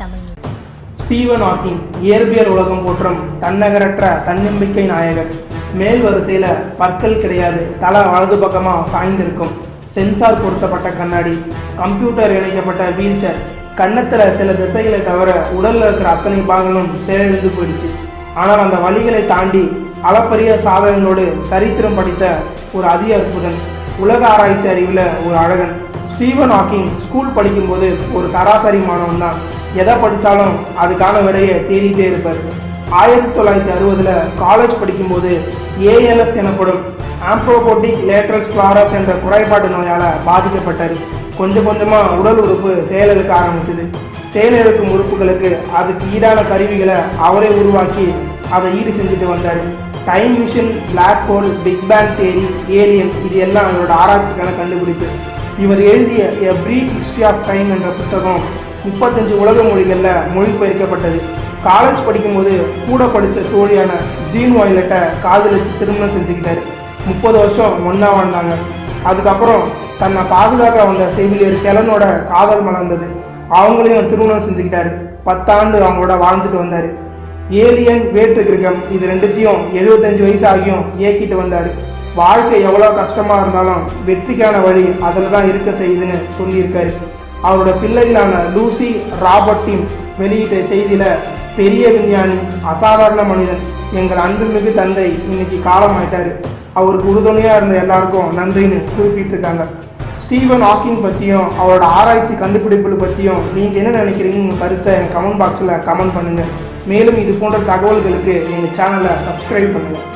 Tamil Steven Hawking இயற்பியல் உலகம் போற்றும் தன்னகரற்ற தன்னம்பிக்கை நாயகர் மேல் வரிசையில் பற்கள் கிடையாது தலை வலது பக்கமாக சாய்ந்திருக்கும். சென்சார் பொருத்தப்பட்ட கண்ணாடி கம்ப்யூட்டர் இணைக்கப்பட்ட வீல்சேர். கன்னத்தில் சில திசைகளை தவிர உடலில் இருக்கிற அத்தனை பாகங்களும் செயலிழந்து போயிடுச்சு. ஆனால் அந்த வழிகளை தாண்டி அளப்பரிய சாதனைகளோடு சரித்திரம் படித்த ஒரு அதி அற்புதன் உலக ஆராய்ச்சி அறிவில் ஒரு அழகன். ஸ்டீவன் ஹாக்கிங் ஸ்கூல் படிக்கும்போது ஒரு சராசரி மாணவன் தான். எதை படித்தாலும் அதுக்கான விடையை தேடிட்டே இருப்பார். ஆயிரத்தி தொள்ளாயிரத்தி அறுபதில் காலேஜ் படிக்கும்போது ஏஎல்எஸ் எனப்படும் ஆம்ப்ரோபோட்டிக் லேட்ரல் ஸ்க்ளாரஸ் என்ற குறைபாட்டு நோயால் பாதிக்கப்பட்டார். கொஞ்சம் கொஞ்சமாக உடல் உறுப்பு செயலிழக்க ஆரம்பிச்சது. செயலிழக்கும் உறுப்புகளுக்கு அதுக்கு ஈடான கருவிகளை அவரே உருவாக்கி அதை ஈடு செஞ்சுட்டு வந்தார். Time machine black hole big bang theory alien இது எல்லாம் அவரோட ஆராய்ச்சிக்கான கண்டுபிடிப்பு. இவர் எழுதிய a brief history of time என்ற புத்தகம் முப்பத்தஞ்சு உலக மொழிகளில் மொழிபெயர்க்கப்பட்டது. காலேஜ் படிக்கும்போது கூட படித்த தோழியான ஜீன் வாயிலட்டை காதலித்து திருமணம் செஞ்சுக்கிட்டார். முப்பது வருஷம் ஒன்றா வாழ்ந்தாங்க. அதுக்கப்புறம் தன்னை பாதுகாக்க வந்த செவிலியர் கெலனோட காதல் மலர்ந்தது. அவங்களையும் திருமணம் செஞ்சுக்கிட்டாரு. பத்தாண்டு அவங்களோட வாழ்ந்துட்டு வந்தார். ஏலியன் வேற்று கிரகம் இது ரெண்டுத்தையும் எழுபத்தஞ்சு வயசு ஆகியும் இயக்கிட்டு வந்தார். வாழ்க்கை எவ்வளோ கஷ்டமாக இருந்தாலும் வெற்றிக்கான வழி அதில் தான் இருக்க செய்யுதுன்னு சொல்லியிருக்காரு. அவரோட பிள்ளைகளான லூசி ராபர்ட்டின் வெளியிட்ட செய்தியில் பெரிய விஞ்ஞானி அசாதாரண மனிதன் எங்கள் அன்புமிகு தந்தை இன்னைக்கு காலமாயிட்டாரு. அவருக்கு உறுதுணையாக இருந்த எல்லாருக்கும் நன்றின்னு குறிப்பிட்டிருக்காங்க. ஸ்டீவன் ஹாக்கிங் பற்றியும் அவரோட ஆராய்ச்சி கண்டுபிடிப்புகள் பற்றியும் நீங்கள் என்ன நினைக்கிறீங்கன்னு உங்கள் கருத்தை என் கமெண்ட் பாக்ஸில் கமெண்ட் பண்ணுங்கள் மேலும் இது போன்ற தகவல்களுக்கு எங்கள் சேனலை சப்ஸ்கிரைப் பண்ணுங்கள்